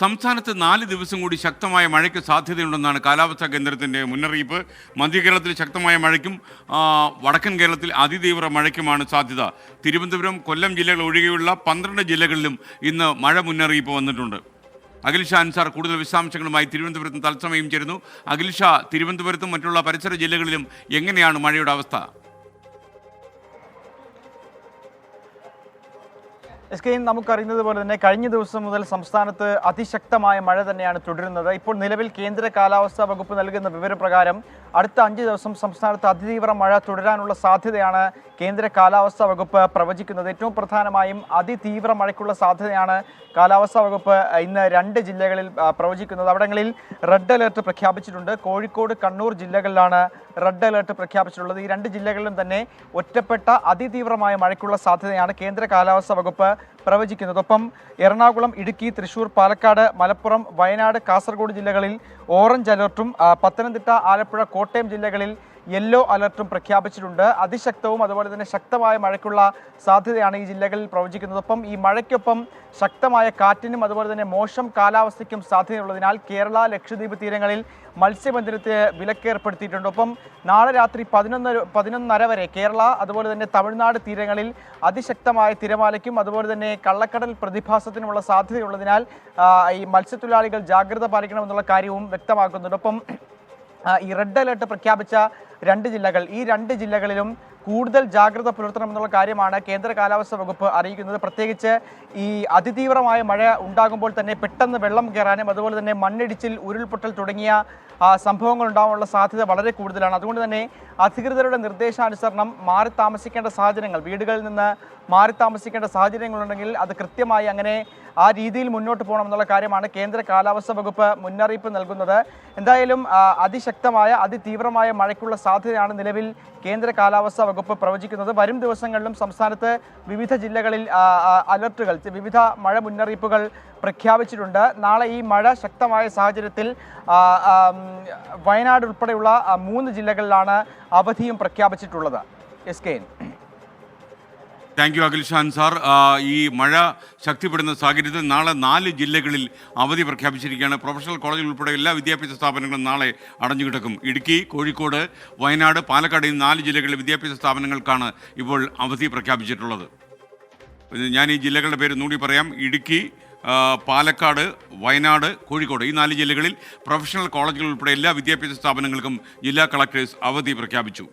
സംസ്ഥാനത്ത് നാല് ദിവസം കൂടി ശക്തമായ മഴയ്ക്ക് സാധ്യതയുണ്ടെന്നാണ് കാലാവസ്ഥാ കേന്ദ്രത്തിന്റെ മുന്നറിയിപ്പ്. മധ്യ കേരളത്തിൽ ശക്തമായ മഴയ്ക്കും വടക്കൻ കേരളത്തിൽ അതിതീവ്ര മഴയ്ക്കുമാണ് സാധ്യത. തിരുവനന്തപുരം കൊല്ലം ജില്ലകൾ ഒഴികെയുള്ള പന്ത്രണ്ട് ജില്ലകളിലും ഇന്ന് മഴ മുന്നറിയിപ്പ് വന്നിട്ടുണ്ട്. അഖിൽഷാ അൻസാർ കൂടുതൽ വിശദാംശങ്ങളുമായി തിരുവനന്തപുരത്ത് തത്സമയം ചേരുന്നു. അഖിൽഷാ തിരുവനന്തപുരത്തും മറ്റുള്ള പരിസര ജില്ലകളിലും എങ്ങനെയാണ് മഴയുടെ അവസ്ഥ? എസ് കെ നമുക്കറിയുന്നത് പോലെ തന്നെ കഴിഞ്ഞ ദിവസം മുതൽ സംസ്ഥാനത്ത് അതിശക്തമായ മഴ തന്നെയാണ് തുടരുന്നത്. ഇപ്പോൾ നിലവിൽ കേന്ദ്ര കാലാവസ്ഥാ വകുപ്പ് നൽകുന്ന വിവരപ്രകാരം അടുത്ത അഞ്ച് ദിവസം സംസ്ഥാനത്ത് അതിതീവ്ര മഴ തുടരാനുള്ള സാധ്യതയാണ് കേന്ദ്ര കാലാവസ്ഥാ വകുപ്പ് പ്രവചിക്കുന്നത്. ഏറ്റവും പ്രധാനമായും അതിതീവ്ര മഴയ്ക്കുള്ള സാധ്യതയാണ് കാലാവസ്ഥാ വകുപ്പ് ഇന്ന് രണ്ട് ജില്ലകളിൽ പ്രവചിക്കുന്നത്. അവിടങ്ങളിൽ റെഡ് അലേർട്ട് പ്രഖ്യാപിച്ചിട്ടുണ്ട്. കോഴിക്കോട് കണ്ണൂർ ജില്ലകളിലാണ് റെഡ് അലേർട്ട് പ്രഖ്യാപിച്ചിട്ടുള്ളത്. ഈ രണ്ട് ജില്ലകളിലും തന്നെ ഒറ്റപ്പെട്ട അതിതീവ്രമായ മഴയ്ക്കുള്ള സാധ്യതയാണ് കേന്ദ്ര കാലാവസ്ഥാ വകുപ്പ് പ്രവചിക്കുന്നത്. ഒപ്പം എറണാകുളം ഇടുക്കി തൃശൂർ പാലക്കാട് മലപ്പുറം വയനാട് കാസർഗോഡ് ജില്ലകളിൽ ഓറഞ്ച് അലർട്ടും പത്തനംതിട്ട ആലപ്പുഴ കോട്ടയം ജില്ലകളിൽ യെല്ലോ അലർട്ടും പ്രഖ്യാപിച്ചിട്ടുണ്ട്. അതിശക്തവും അതുപോലെ തന്നെ ശക്തമായ മഴയ്ക്കുള്ള സാധ്യതയാണ് ഈ ജില്ലകളിൽ പ്രവചിക്കുന്നത്. ഒപ്പം ഈ മഴയ്ക്കൊപ്പം ശക്തമായ കാറ്റിനും അതുപോലെ തന്നെ മോശം കാലാവസ്ഥയ്ക്കും സാധ്യതയുള്ളതിനാൽ കേരള ലക്ഷദ്വീപ് തീരങ്ങളിൽ മത്സ്യബന്ധനത്തിന് വിലക്കേർപ്പെടുത്തിയിട്ടുണ്ട്. ഒപ്പം നാളെ രാത്രി പതിനൊന്ന് പതിനൊന്നര വരെ കേരള അതുപോലെ തന്നെ തമിഴ്നാട് തീരങ്ങളിൽ അതിശക്തമായ തിരമാലയ്ക്കും അതുപോലെ തന്നെ കള്ളക്കടൽ പ്രതിഭാസത്തിനുമുള്ള സാധ്യതയുള്ളതിനാൽ ഈ മത്സ്യത്തൊഴിലാളികൾ ജാഗ്രത പാലിക്കണമെന്നുള്ള കാര്യവും വ്യക്തമാക്കുന്നുണ്ട്. ഒപ്പം ഈ റെഡ് അലേർട്ട് പ്രഖ്യാപിച്ച രണ്ട് ജില്ലകൾ. ഈ രണ്ട് ജില്ലകളിലും കൂടുതൽ ജാഗ്രത പുലർത്തണമെന്നുള്ള കാര്യമാണ് കേന്ദ്ര കാലാവസ്ഥ വകുപ്പ് അറിയിക്കുന്നത്. പ്രത്യേകിച്ച് ഈ അതിതീവ്രമായ മഴ ഉണ്ടാകുമ്പോൾ തന്നെ പെട്ടെന്ന് വെള്ളം കയറാനും അതുപോലെ തന്നെ മണ്ണിടിച്ചിൽ ഉരുൾപൊട്ടൽ തുടങ്ങിയ സംഭവങ്ങൾ ഉണ്ടാകാനുള്ള സാധ്യത വളരെ കൂടുതലാണ്. അതുകൊണ്ട് തന്നെ അധികൃതരുടെ നിർദ്ദേശാനുസരണം മാറി താമസിക്കേണ്ട സാഹചര്യങ്ങൾ വീടുകളിൽ നിന്ന് മാറി താമസിക്കേണ്ട സാഹചര്യങ്ങളുണ്ടെങ്കിൽ അത് കൃത്യമായി അങ്ങനെ ആ രീതിയിൽ മുന്നോട്ട് പോകണമെന്നുള്ള കാര്യമാണ് കേന്ദ്ര കാലാവസ്ഥ വകുപ്പ് മുന്നറിയിപ്പ് നൽകുന്നത്. എന്തായാലും അതിശക്തമായ അതിതീവ്രമായ മഴയ്ക്കുള്ള സാധ്യതയാണ് നിലവിൽ കേന്ദ്ര കാലാവസ്ഥ പ്രവചിക്കുന്നത്. വരും ദിവസങ്ങളിലും സംസ്ഥാനത്ത് വിവിധ ജില്ലകളിൽ അലർട്ടുകൾ വിവിധ മഴ മുന്നറിയിപ്പുകൾ പ്രഖ്യാപിച്ചിട്ടുണ്ട്. നാളെ ഈ മഴ ശക്തമായ സാഹചര്യത്തിൽ വയനാട് ഉൾപ്പെടെയുള്ള മൂന്ന് ജില്ലകളിലാണ് അവധിയും പ്രഖ്യാപിച്ചിട്ടുള്ളത്. S K thank you Akhilshan sir ഈ മഴ ശക്തിപ്പെടുന്ന സാഹചര്യത്തിൽ നാളെ നാല് ജില്ലകളിൽ അവധി പ്രഖ്യാപിച്ചിരിക്കുകയാണ്. പ്രൊഫഷണൽ കോളേജിൽ ഉൾപ്പെടെ എല്ലാ വിദ്യാഭ്യാസ സ്ഥാപനങ്ങളും നാളെ അടഞ്ഞു കിടക്കും. ഇടുക്കി കോഴിക്കോട് വയനാട് പാലക്കാട് ഈ നാല് ജില്ലകളിലെ വിദ്യാഭ്യാസ സ്ഥാപനങ്ങൾക്കാണ് ഇപ്പോൾ അവധി പ്രഖ്യാപിച്ചിട്ടുള്ളത്. ഞാൻ ഈ ജില്ലകളുടെ പേര് നൂടി പറയാം. ഇടുക്കി പാലക്കാട് വയനാട് കോഴിക്കോട് ഈ നാല് ജില്ലകളിൽ പ്രൊഫഷണൽ കോളേജുകൾ ഉൾപ്പെടെ എല്ലാ വിദ്യാഭ്യാസ സ്ഥാപനങ്ങൾക്കും ജില്ലാ കളക്ടേഴ്സ് അവധി പ്രഖ്യാപിച്ചു.